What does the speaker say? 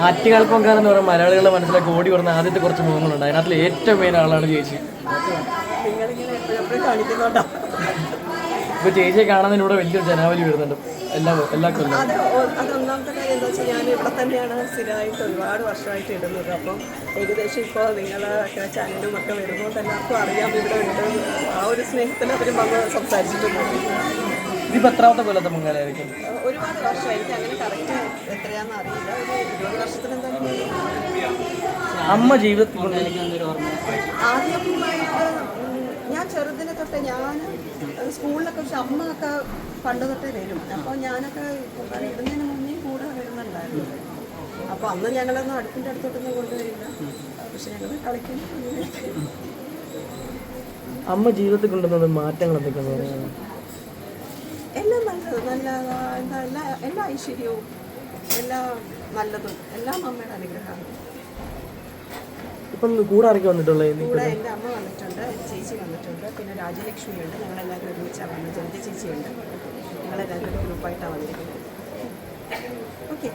ആറ്റുകാൽ പൊങ്കാല എന്ന് പറയുമ്പോൾ മലയാളികളുടെ മനസ്സിലേക്ക് ഓടി വരുന്ന ആദ്യത്തെ കുറച്ച് മുഖങ്ങളുണ്ട്. അതിനകത്തിൽ ഏറ്റവും മെയിൻ ആളാണ് ചേച്ചി ഇപ്പൊ ചേച്ചിയെ കാണുന്നതിലൂടെ വലിയൊരു ജനാവലി വരുന്നുണ്ട്. എല്ലാ എല്ലാ കൊല്ലം അത് ഒ- അത് ഒന്നാമത്തെ കാര്യം എന്താ വെച്ചാൽ ഞാൻ ഇവിടെ തന്നെയാണ് സ്ഥിരമായിട്ട് ഒരുപാട് വർഷമായിട്ട് ഇടുന്നത്. അപ്പം ഏകദേശം ഇപ്പോൾ നിങ്ങളൊക്കെ ചാനലും ഒക്കെ വരുമ്പോൾ എല്ലാവർക്കും അറിയാം ഇവിടെ ഉണ്ട് ആ ഒരു സ്നേഹത്തിൽ അവർ വന്ന് സംസാരിച്ചിട്ടുണ്ട്. ഇതിപ്പോൾ എത്രാമത്തെ കൊല്ലത്തെ പൊങ്കാലയായിരിക്കും ഒരുപാട് വർഷമായിരിക്കും. എനിക്ക് അങ്ങനെ കറക്റ്റ് എത്രയാണെന്ന് അറിയില്ല. ഒരു ഇരുപത് വർഷത്തിന് അമ്മ ജീവിതത്തിൽ ഞാൻ ചെറുതിനെ തൊട്ട് ഞാൻ സ്കൂളിലൊക്കെ പക്ഷെ അമ്മയൊക്കെ പണ്ട് തൊട്ടേ വരും. അപ്പോൾ ഞാനൊക്കെ ഇടുന്നതിന് മുന്നേ കൂടെ വരുന്നുണ്ടായിരുന്നു. അപ്പോൾ അന്ന് ഞങ്ങളൊന്നും അടുപ്പിന്റെ അടുത്തോട്ടൊന്നും കൊണ്ടുവരില്ല. പക്ഷെ ഞങ്ങൾ കളിക്കും അമ്മ ജീവിതത്തിൽ കൊണ്ടുവന്നത് മാറ്റങ്ങൾ എന്തൊക്കെയാണ് എല്ലാം നല്ലത് നല്ല എന്താ എല്ലാ എല്ലാ ഐശ്വര്യവും എല്ലാ നല്ലതും. എല്ലാം അമ്മയുടെ അനുഗ്രഹമാണ്. ഇപ്പം കൂടെ ആരൊക്കെ വന്നിട്ടുള്ളത് കൂടെ എന്റെ അമ്മ വന്നിട്ടുണ്ട് ചേച്ചി വന്നിട്ടുണ്ട് പിന്നെ രാജലക്ഷ്മി ഉണ്ട് ഞങ്ങളെല്ലാവരും ഒരുമിച്ചാണ് വന്നത് ജനത ചേച്ചിയുണ്ട്. ഞങ്ങളെല്ലാവരും ഗ്രൂപ്പായിട്ടാണ് വന്നിരിക്കുന്നത്. ഓക്കെ.